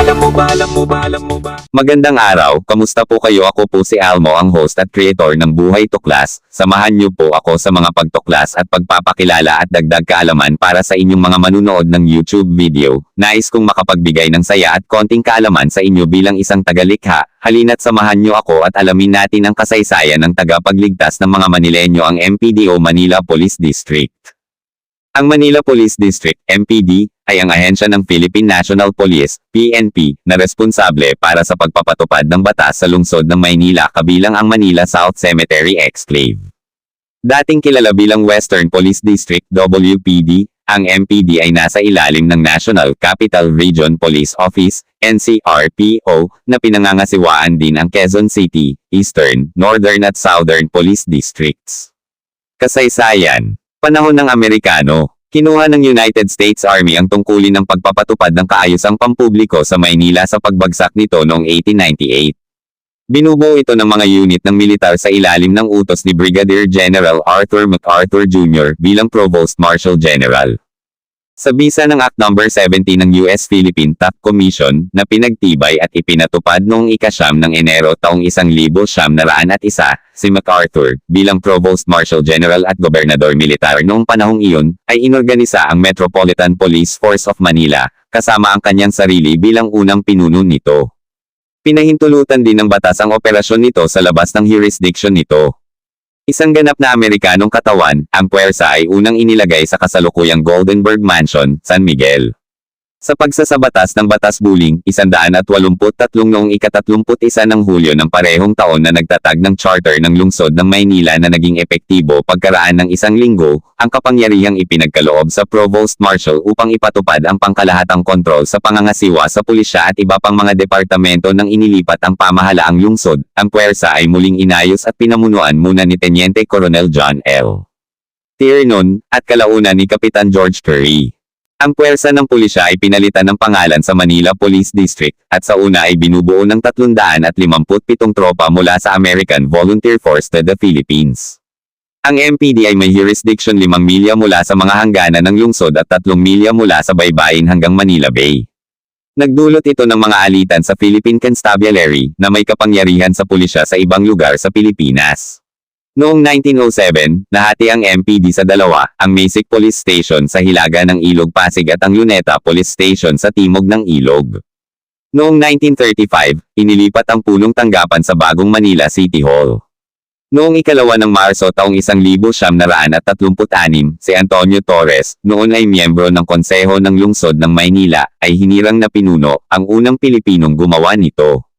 Alam mo ba, alam mo ba, alam mo ba? Magandang araw, kamusta po kayo? Ako po si Almo, ang host at creator ng Buhay Tuklas. Samahan niyo po ako sa mga pagtuklas at pagpapakilala at dagdag kaalaman para sa inyong mga manunood ng YouTube video. Nais kong makapagbigay ng saya at konting kaalaman sa inyo bilang isang tagalikha. Halina't samahan niyo ako at alamin natin ang kasaysayan ng tagapagligtas ng mga Manilenyo ang MPDO Manila Police District. Ang Manila Police District, MPD, ay ang ahensya ng Philippine National Police, PNP, na responsable para sa pagpapatupad ng batas sa lungsod ng Maynila kabilang ang Manila South Cemetery Exclave. Dating kilala bilang Western Police District, WPD, ang MPD ay nasa ilalim ng National Capital Region Police Office, NCRPO, na pinangangasiwaan din ang Quezon City, Eastern, Northern at Southern Police Districts. Kasaysayan Panahon ng Amerikano, kinuha ng United States Army ang tungkulin ng pagpapatupad ng kaayusang pampubliko sa Maynila sa pagbagsak nito noong 1898. Binubuo ito ng mga unit ng militar sa ilalim ng utos ni Brigadier General Arthur MacArthur Jr. bilang Provost Marshal General. Sa bisa ng Act No. 17 ng US-Philippine Top Commission na pinagtibay at ipinatupad noong ikasyam ng Enero taong 1901, si MacArthur, bilang Provost Marshal General at Gobernador Militar noong panahong iyon, ay inorganisa ang Metropolitan Police Force of Manila, kasama ang kanyang sarili bilang unang pinuno nito. Pinahintulutan din ng batas ang operasyon nito sa labas ng jurisdiction nito. Isang ganap na Amerikanong katawan, ang puwersa ay unang inilagay sa kasalukuyang Goldenberg Mansion, San Miguel. Sa pagsasabatas ng Batas Buling, 183 noong ika-31 ng Hulyo ng parehong taon na nagtatag ng charter ng lungsod ng Maynila na naging epektibo pagkaraan ng isang linggo, ang kapangyarihang ipinagkaloob sa Provost Marshal upang ipatupad ang pangkalahatang kontrol sa pangangasiwa sa pulisya at iba pang mga departamento ng inilipat ang pamahalaang lungsod. Ang puwersa ay muling inayos at pinamunuan muna ni Teniente Colonel John L. Tiernon, at kalaunan ni Kapitan George Curry. Ang puwersa ng pulisya ay pinalitan ng pangalan sa Manila Police District, at sa una ay binubuo ng 357 tropa mula sa American Volunteer Force to the Philippines. Ang MPD ay may jurisdiction 5 milya mula sa mga hangganan ng lungsod at 3 milya mula sa baybayin hanggang Manila Bay. Nagdulot ito ng mga alitan sa Philippine Constabulary na may kapangyarihan sa pulisya sa ibang lugar sa Pilipinas. Noong 1907, nahati ang MPD sa dalawa, ang Masic Police Station sa hilaga ng Ilog Pasig at ang Luneta Police Station sa timog ng Ilog. Noong 1935, inilipat ang punong tanggapan sa bagong Manila City Hall. Noong ikalawa ng Marso taong 1936, si Antonio Torres, noon ay miyembro ng Konseho ng Lungsod ng Maynila, ay hinirang na pinuno, ang unang Pilipinong gumawa nito.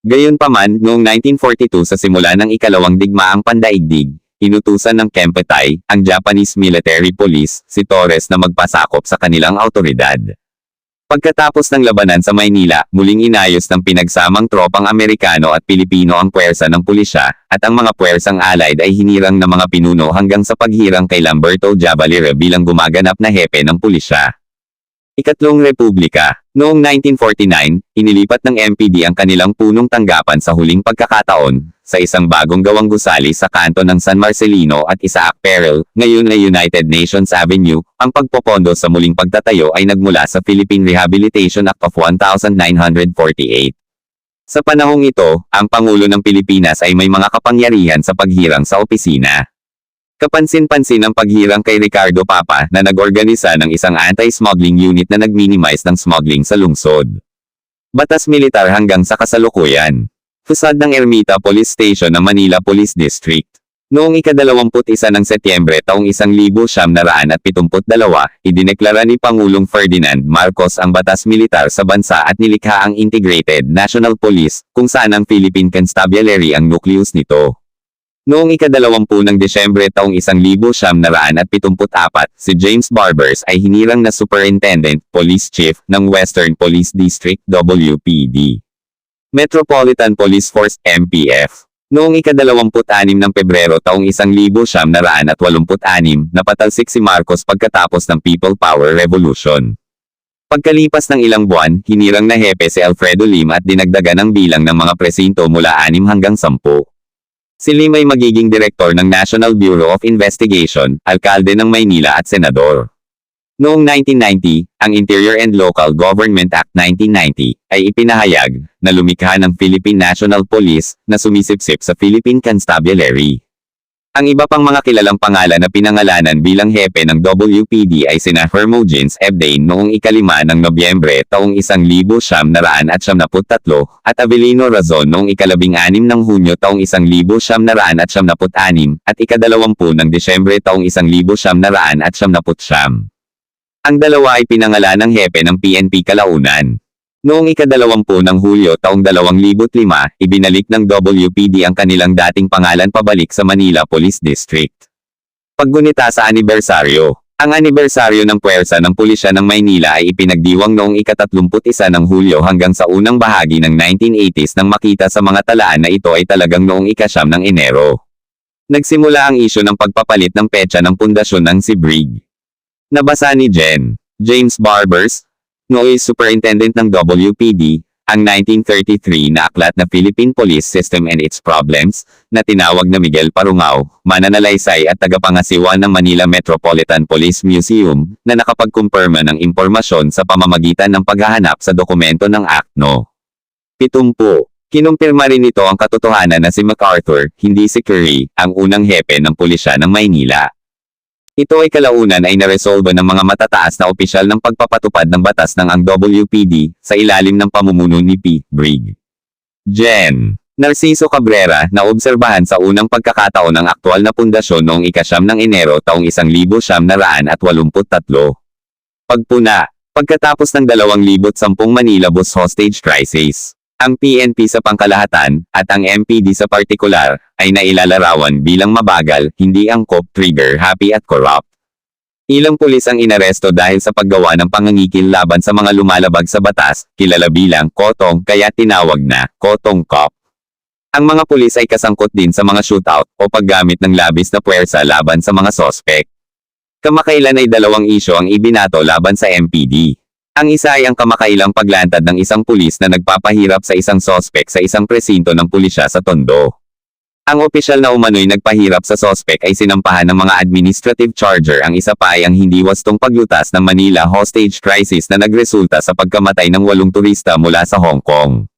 Gayunpaman, noong 1942 sa simula ng ikalawang digmaang pandaigdig, inutusan ng Kempeitai, ang Japanese Military Police, si Torres na magpasakop sa kanilang autoridad. Pagkatapos ng labanan sa Maynila, muling inayos ng pinagsamang tropang Amerikano at Pilipino ang puwersa ng pulisya, at ang mga puwersang allied ay hinirang na mga pinuno hanggang sa paghirang kay Lamberto Jabalira bilang gumaganap na hepe ng pulisya. Ikatlong Republika. Noong 1949, inilipat ng MPD ang kanilang punong tanggapan sa huling pagkakataon, sa isang bagong gawang gusali sa kanto ng San Marcelino at Isaac Perel, ngayon ay United Nations Avenue, ang pagpopondo sa muling pagtatayo ay nagmula sa Philippine Rehabilitation Act of 1948. Sa panahong ito, ang Pangulo ng Pilipinas ay may mga kapangyarihan sa paghirang sa opisina. Kapansin-pansin ang paghirang kay Ricardo Papa na nag-organisa ng isang anti-smuggling unit na nag-minimize ng smuggling sa lungsod. Batas militar hanggang sa kasalukuyan. Fusad ng Ermita Police Station ng Manila Police District. Noong ika-21 ng Setyembre taong 1972, idineklara ni Pangulong Ferdinand Marcos ang batas militar sa bansa at nilikha ang Integrated National Police, kung saan ang Philippine Constabulary ang nucleus nito. Noong ikadalawampu ng Desyembre taong 1974, si James Barbers ay hinirang na Superintendent, Police Chief, ng Western Police District, WPD. Metropolitan Police Force, MPF. Noong ikadalawamput-anim ng Pebrero taong 1986, napatalsik si Marcos pagkatapos ng People Power Revolution. Pagkalipas ng ilang buwan, hinirang na hepe si Alfredo Lim at dinagdagan ang bilang ng mga presinto mula 6 hanggang 10. Si Lim ay magiging direktor ng National Bureau of Investigation, alkalde ng Maynila at senador. Noong 1990, ang Interior and Local Government Act 1990 ay ipinahayag na lumikha ng Philippine National Police na sumisipsip sa Philippine Constabulary. Ang iba pang mga kilalang pangalan na pinangalanan bilang hepe ng WPD ay sina Hermogenes Ebdane noong ikalima ng Nobyembre taong 1973 at Avelino Razon noong ikalabing anim ng Hunyo taong 1976 at ikadalawampu ng Disyembre taong 1979. Ang dalawa ay pinangalan ng hepe ng PNP Kalaunan. Noong ikadalawampu ng Hulyo taong 2005, ibinalik ng WPD ang kanilang dating pangalan pabalik sa Manila Police District. Paggunita sa anibersaryo. Ang anibersaryo ng puwersa ng pulisya ng Maynila ay ipinagdiwang noong ika-31 ng Hulyo hanggang sa unang bahagi ng 1980s nang makita sa mga talaan na ito ay talagang noong ikasyam ng Enero. Nagsimula ang isyo ng pagpapalit ng petsa ng pundasyon ng si Brig. Nabasa ni Jen. James Barbers, Nooy Superintendent ng WPD, ang 1933 na aklat na Philippine Police System and Its Problems, na tinawag na Miguel Parungao, mananalaysay at tagapangasiwa ng Manila Metropolitan Police Museum, na nakapagkumpirma ng impormasyon sa pamamagitan ng paghahanap sa dokumento ng ACNO. Pitumpu. Kinumpirma rin ito ang katotohanan na si MacArthur, hindi si Curry, ang unang hepe ng pulisya ng Maynila. Ito ay kalaunan ay naresolba ng mga matataas na opisyal ng pagpapatupad ng batas ng ang WPD sa ilalim ng pamumuno ni P. Brig. Gen. Narciso Cabrera na obserbahan sa unang pagkakataon ng aktwal na pundasyon noong ikasyam ng Enero taong 1983. Pagpuna. Pagkatapos ng 2010 Manila Bus Hostage Crisis. Ang PNP sa pangkalahatan, at ang MPD sa partikular, ay nailalarawan bilang mabagal, hindi angkop, trigger happy at corrupt. Ilang pulis ang inaresto dahil sa paggawa ng pangangikil laban sa mga lumalabag sa batas, kilala bilang kotong kaya tinawag na kotong cop. Ang mga pulis ay kasangkot din sa mga shootout o paggamit ng labis na puwersa laban sa mga sospek. Kamakailan ay dalawang isyo ang ibinato laban sa MPD. Ang isa ay ang kamakailang paglantad ng isang pulis na nagpapahirap sa isang sospek sa isang presinto ng pulisya sa Tondo. Ang opisyal na umano'y nagpahirap sa sospek ay sinampahan ng mga administrative charger ang isa pa ay ang hindi wastong paglutas ng Manila hostage crisis na nagresulta sa pagkamatay ng walong turista mula sa Hong Kong.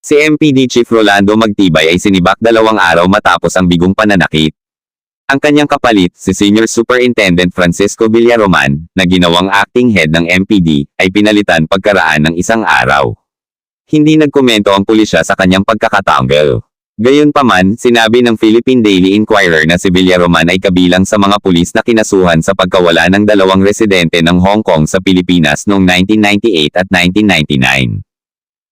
Si MPD Chief Rolando Magtibay ay sinibak dalawang araw matapos ang bigong pananakit. Ang kanyang kapalit, si Senior Superintendent Francisco Villaroman, na ginawang acting head ng MPD, ay pinalitan pagkaraan ng isang araw. Hindi nagkomento ang pulisya sa kanyang pagkakatanggal. Gayunpaman, sinabi ng Philippine Daily Inquirer na si Villaroman ay kabilang sa mga pulis na kinasuhan sa pagkawala ng dalawang residente ng Hong Kong sa Pilipinas noong 1998 at 1999.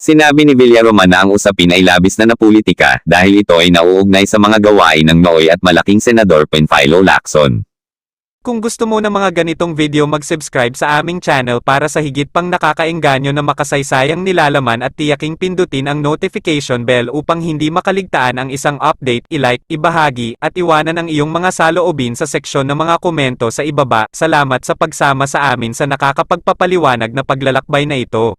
Sinabi ni Villaroman na ang usapin ay labis na napolitika dahil ito ay nauugnay sa mga gawain ng Nooy at malaking senador Penfilo Lacson. Kung gusto mo ng mga ganitong video mag-subscribe sa aming channel para sa higit pang nakakaengganyo na makasaysayang nilalaman at tiyaking pindutin ang notification bell upang hindi makaligtaan ang isang update, i-like, ibahagi, at iwanan ang iyong mga saloobin sa seksyon ng mga komento sa ibaba. Salamat sa pagsama sa amin sa nakakapagpapaliwanag na paglalakbay na ito.